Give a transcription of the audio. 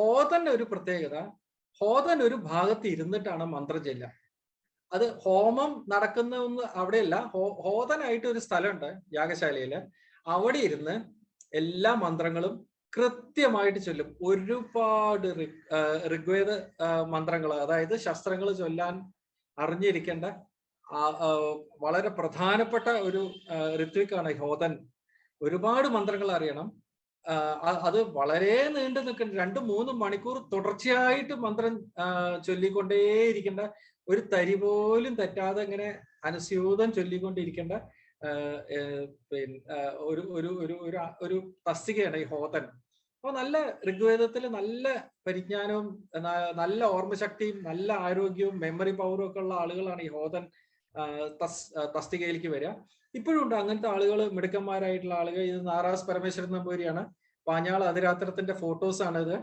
ഹോതന്റെ ഒരു പ്രത്യേകത ഹോതൻ ഒരു ഭാഗത്ത് ഇരുന്നിട്ടാണ് മന്ത്രം ചെല്ലുക അത് ഹോമം നടക്കുന്ന ഒന്ന് അവിടെയല്ല. ഹോ ഹോതനായിട്ട് ഒരു സ്ഥലമുണ്ട് യാഗശാലയിൽ. അവിടെ ഇരുന്ന് എല്ലാ മന്ത്രങ്ങളും കൃത്യമായിട്ട് ചൊല്ലും. ഒരുപാട് ഋഗ് ഋഗ്വേദ മന്ത്രങ്ങൾ അതായത് ശസ്ത്രങ്ങൾ ചൊല്ലാൻ അറിഞ്ഞിരിക്കേണ്ട വളരെ പ്രധാനപ്പെട്ട ഒരു ഋത്വിക്കാണ് ഹോതൻ. ഒരുപാട് മന്ത്രങ്ങൾ അറിയണം. അത് വളരെ നീണ്ടു നിൽക്കുന്ന രണ്ടു മൂന്ന് മണിക്കൂർ തുടർച്ചയായിട്ട് മന്ത്രം ചൊല്ലിക്കൊണ്ടേയിരിക്കേണ്ട ഒരു തരി പോലും തെറ്റാതെ ഇങ്ങനെ അനുസ്യൂതം ചൊല്ലിക്കൊണ്ടിരിക്കേണ്ട പിന്നെ ഒരു ഒരു ഒരു ഒരു തസ്തികയാണ് ഈ ഹോതൻ. അപ്പൊ നല്ല ഋഗ്വേദത്തിൽ നല്ല പരിജ്ഞാനവും നല്ല ഓർമ്മശക്തിയും നല്ല ആരോഗ്യവും മെമ്മറി പവറും ഒക്കെ ഉള്ള ആളുകളാണ് ഈ ഹോതൻ. തസ്തികയിലേക്ക് വരിക. ഇപ്പോഴും ഉണ്ട്. അങ്ങനത്തെ ആളുകൾ മിടുക്കന്മാരായിട്ടുള്ള ആളുകൾ. ഇത് നാറാസ് പരമേശ്വരൻ നമ്പൂരിയാണ് പാഞ്ഞാൾ അതിരാത്രത്തിന്റെ ഫോട്ടോസ് ആണ് ഇത്